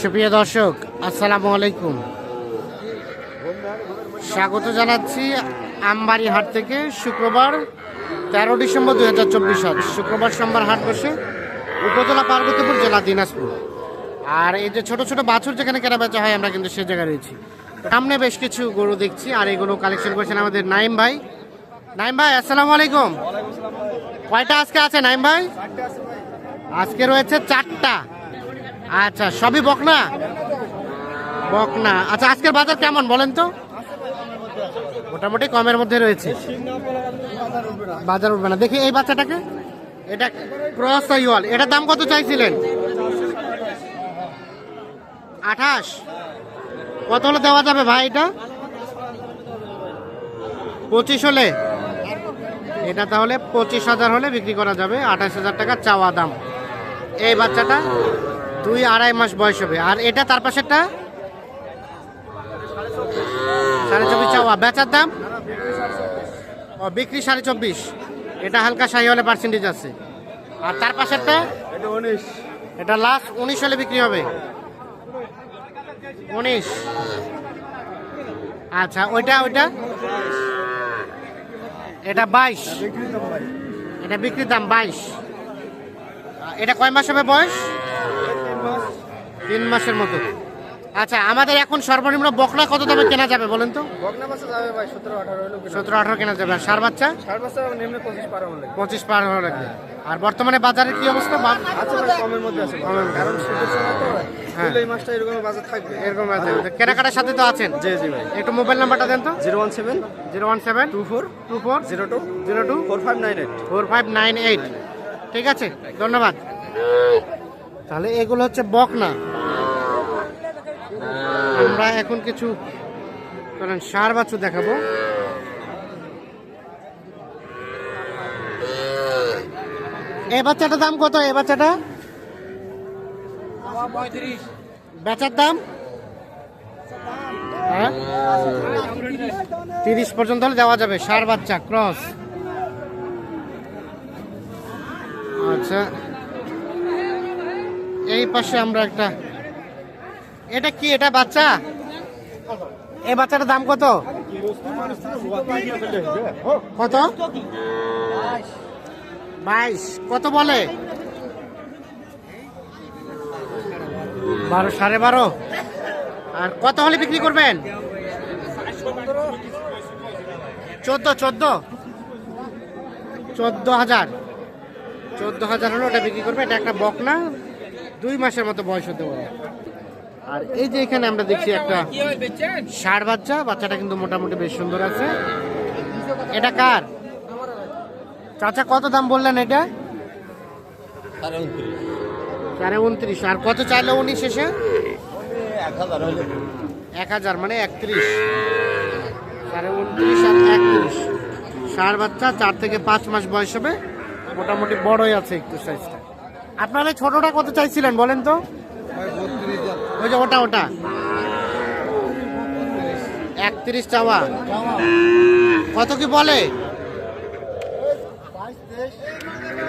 সুপ্রিয় দর্শক, আসসালামু আলাইকুম। স্বাগত জানাচ্ছি আমবাড়ি হাট থেকে, শুক্রবার তেরো ডিসেম্বর দুই হাজার চব্বিশ সাল শুক্রবার সোমবার হাট বসে উপজেলা পার্বতীপুর, জেলা দিনাজপুর। আর এই যে ছোট ছোট বাছুর যেখানে কেনা বেচা হয়, আমরা কিন্তু সে জায়গায় রয়েছি। সামনে বেশ কিছু গরু দেখছি, আর এগুলো কালেকশন করেছেন আমাদের নাইম ভাই। নাইম ভাই, আসসালামু আলাইকুম। কয়টা আজকে আছে নাইম ভাই? আজকে রয়েছে চারটা। আচ্ছা সবই বকনা? বকনা। আচ্ছা আজকের বাজার কেমন বলেন তো? মোটামুটি কমের মধ্যে রয়েছে। বাজার উঠবে না। দেখি এই বাচ্চাটাকে। এটা ক্রস ইওয়াল এটার দাম কত চাইছিলেন? আঠাশ। কত হলে দেওয়া যাবে ভাই এটা? পঁচিশ হলে? এটা তাহলে পঁচিশ হাজার হলে বিক্রি করা যাবে। আঠাশ হাজার টাকা চাওয়া দাম। এই বাচ্চাটা দুই আড়াই মাস বয়স হবে। আর এটা তার পাশেরটা? সাড়ে চব্বিশ চাওয়া। বেচার দাম? ও বিক্রি সাড়ে চব্বিশ। এটা হালকা শাহি হলে পার্সেন্টেজ আছে। আর তার পাশেরটা? এটা উনিশ। এটা লাস্ট উনিশ হলে বিক্রি হবে। উনিশ। আচ্ছা ওইটা ওইটা? এটা বাইশ। এটা বিক্রির দাম বাইশ। এটা কয় মাস হবে বয়স? তিন মাসের মতো। আচ্ছা আমাদের এখন সর্বনিম্ন বকনা কত দামে কেনা যাবে বলেন তো? যাবে ভাই সতেরো আঠারো হলো সতেরো আঠারো কেনা যাবে। আর সার বাচ্চা? বছর নিম্নে পঁচিশ পার হলে পঁচিশ পার হওয়া লাগবে। আর বর্তমানে বাজারের কি অবস্থা? ভাই কমের মধ্যে আছে। কমের কারণ শীতের সময় তো হ্যাঁ। এই মাসটা এরকম বাজার থাকবে। এরকম আছে কেনাকাটার সাথে তো আছেন? জি জি ভাই। একটু মোবাইল নাম্বারটা দেন তো। Zero one seven zero one seven two four two four zero two zero two four five nine eight. Four five nine eight. ঠিক আছে? ধন্যবাদ। তাহলে এগুলো হচ্ছে বকনা। আমরা এখন কিছু ধরেন সার বাছু দেখাবো। এ বাচ্চাটার দাম কত? এ বাচ্চাটা? বেচার দাম? হ্যাঁ? তিরিশ পর্যন্ত দেওয়া যাবে, সার বাচ্চা, ক্রস। আচ্ছা। এই পাশে আমরা একটা এটা কি, এটা বাচ্চা? এই বাচ্চাটার দাম কত? কত? বাইশ। কত বলে? বারো, সাড়ে বারো। আর কত হলে বিক্রি করবেন? চোদ্দ চোদ্দ। চোদ্দ হাজার। চোদ্দ হাজার হলো ওটা বিক্রি করবে। এটা একটা বকনা। দুই মাসের মতো বয়স হতে পারে। আর এই যে এখানে আমরা দেখছি একটা ষাড় বাচ্চা। বাচ্চাটা কিন্তু মোটামুটি বেশ সুন্দর আছে। এটা কার? চাচা কত দাম বললেন এটা? সাড়ে উনত্রিশ। আর কত চাইলো উনি শেষে? এক হাজার মানে একত্রিশ। সাড়ে উনত্রিশ আর একত্রিশ। ষাড় বাচ্চা চার থেকে পাঁচ মাস বয়স হবে। মোটামুটি বড়ই আছে একটু সাইজটা আপনারা ছোটটা কত চাইছিলেন বলেন তো? ওই যে ওটা ওটা। একত্রিশ চাওয়া। কত কি বলে?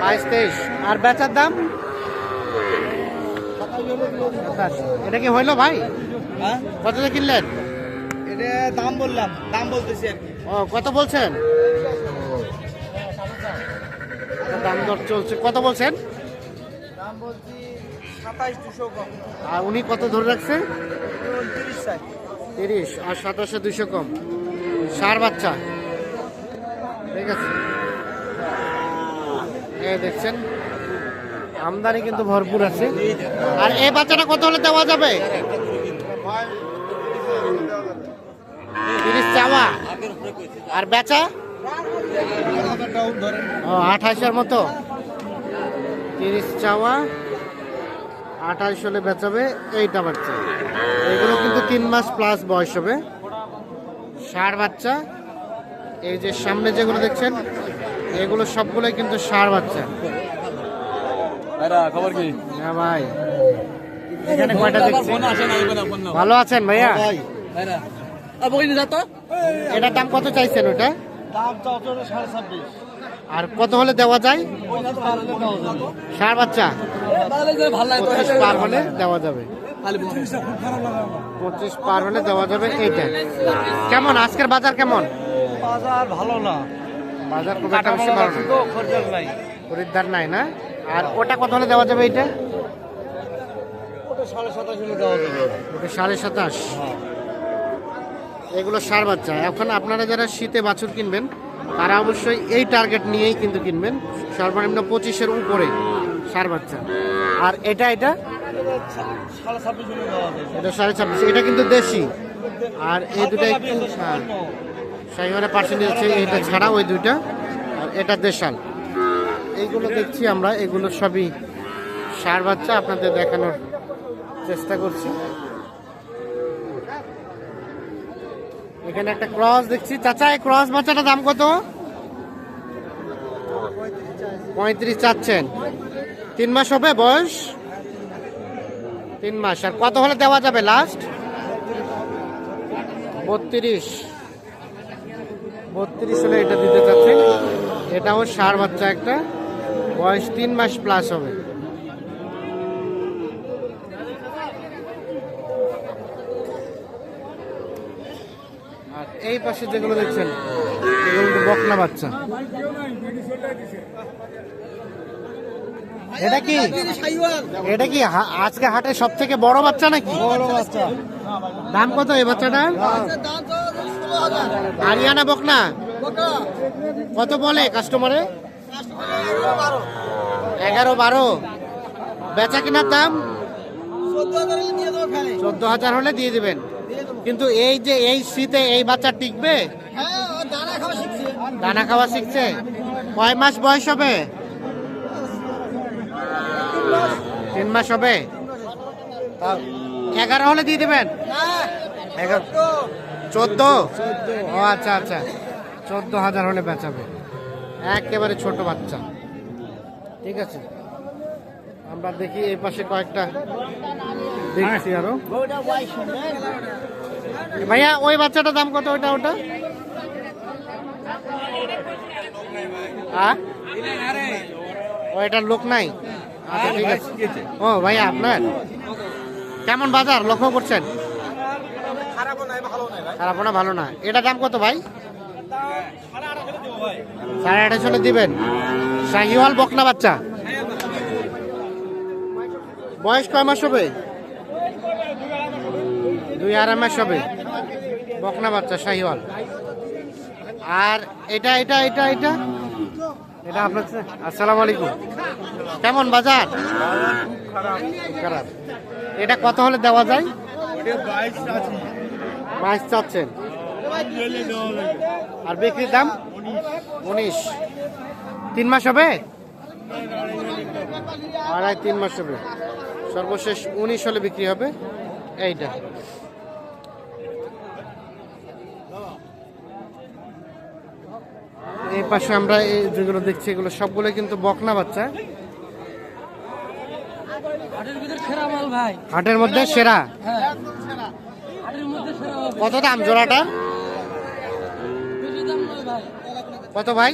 বাইশ তেইশ। আর বেচার দাম। এটা কি হইল ভাই? কত দিয়ে কিনলেন? এটা দাম বললাম দাম বলতেছি আর কি। ও কত বলছেন? দাম দর চলছে। কত বলছেন? দাম বলছি আর উনি কত ধরে রাখছে? তিরিশ আর সাতাশে দুইশো কম। সার বাচ্চা। ঠিক আছে। এই দেখছেন আমদানি কিন্তু ভরপুর আছে। আর এই বাচ্চাটা কত হলে দেওয়া যাবে? তিরিশ চাওয়া। আর বেচা? আঠাশের মতো। তিরিশ চাওয়া। আঠাশ হলে বেচাবে এইটা বাচ্চা। এগুলো কিন্তু তিন মাস প্লাস বয়স হবে। ষাঁড় বাচ্চা এই যে সামনে যেগুলো দেখছেন এগুলো সবগুলোই কিন্তু ষাঁড় বাচ্চা। খবর কি? হ্যাঁ ভাই। এখানে কয়টা দেখছি ভালো আছেন ভাইয়া? এটার দাম কত চাইছেন ওটা? আর কত হলে দেওয়া যায়? ষাঁড় বাচ্চা? পঁচিশ পার হলে দেওয়া যাবে পঁচিশ পার হলে দেওয়া যাবে এইটা কেমন আজকের বাজার কেমন বাজার ভালো না বাজার খুব একটা বেশি ভালো না খরিদ্দার নাই না আর ওটা কত হলে দেওয়া যাবে এইটা ওটা সাতাশ এগুলো সার বাচ্চা এখন আপনারা যারা শীতে বাছুর কিনবেন তারা অবশ্যই এই টার্গেট নিয়েই কিন্তু কিনবেন সর্বনিম্ন পঁচিশের উপরে সার বাচ্চা আর এটা এটা? এটা সাড়ে ছাব্বিশ। এটা কিন্তু দেশি। আর এই দুটা একটু হ্যাঁ। শাহিওয়ালা পার্সেন্টেজ আছে এটা ছাড়া ওই দুইটা। আর এটা দেশাল। এইগুলো দেখছি আমরা। এগুলো সবই সার বাচ্চা। আপনাদের দেখানোর চেষ্টা করছি। এখানে একটা ক্রস দেখছি। চাচা এই ক্রস বাচ্চাটার দাম কত? পঁয়ত্রিশ চাচ্ছেন। তিন মাস হবে বয়স? তিন মাস। আর কত হলে দেওয়া যাবে লাস্ট বত্রিশ। বত্রিশ হলে এটা দিতে চাচ্ছেন? এটাও সার বাচ্চা একটা। বয়স তিন মাস প্লাস হবে। আর এই পাশে যেগুলো দেখছেন বকনা বাচ্চা। এটা কি? এটা কি আজকে হাটে সব থেকে বড় বাচ্চা নাকি? বড় বাচ্চা। দাম কত এই বাচ্চাটা আরিয়ানা বকনা? কত বলে কাস্টমারে এগারো বারো। বেচা কেনার দাম? চোদ্দ হাজার হলে দিয়ে দিবেন। কিন্তু এই যে এই শীতে এই বাচ্চা টিকবে? দানা খাওয়া শিখছে? কয় মাস বয়স হবে? তিন মাস হবে? এগারো হলে দিয়ে দেবেন? চোদ্দ? ও আচ্ছা আচ্ছা। চোদ্দ হাজার হলে বেচাবে। একেবারে ছোট বাচ্চা। ঠিক আছে। আমরা দেখি এই পাশে কয়েকটা দেখছি আরও। ভাইয়া, ওই বাচ্চাটার দাম কত ওটা? আ? ও লোক নাই? ও ভাইয়া আপনার? কেমন বাজার? লক্ষ্য করছেন? ভাই। খারাপ না ভালো না। এটা দাম কত ভাই? সাড়ে আঠাশ হলে ভাই সাড়ে আঠাশ হলে দিবেন। শাহিওয়াল বকনা বাচ্চা। বয়স কয় মাস হবে? দুই আড়াই মাস হবে। বকনা বাচ্চা শাহিওয়াল। আর এটা এটা এটা এটা? এটা আপনার আসসালামু আলাইকুম। কেমন বাজার? খারাপ। এটা কত হলে দেওয়া যায়? বাইশ চাচ্ছেন। আর বিক্রির দাম? উনিশ। তিন মাস হবে? আড়াই, তিন মাস হবে। সর্বশেষ উনিশ হলে বিক্রি হবে। এইটা। এই পাশে আমরা এই যেগুলো দেখছি এগুলো সবগুলো কিন্তু বকনা বাচ্চা। হাটের মধ্যে সেরা? হ্যাঁ। কত দাম জোড়াটা? কত ভাই?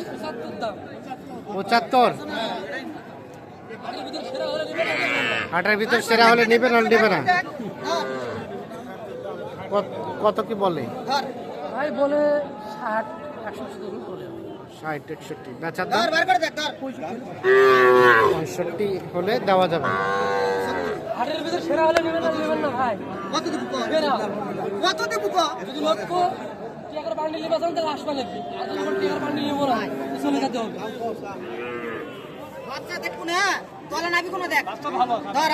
পঁচাত্তর হাটের ভিতর সেরা হলে নেবে না নেবে না কত- কি বলে? ভাই বলে ষাট একশো বলে ষাট একষট্টি বেচার দাম পঁয়ষট্টি হলে দেওয়া যাবে হাটের ভিতরে সেরা হলে নেবেন না নেবেন না কোনো দেখ ধর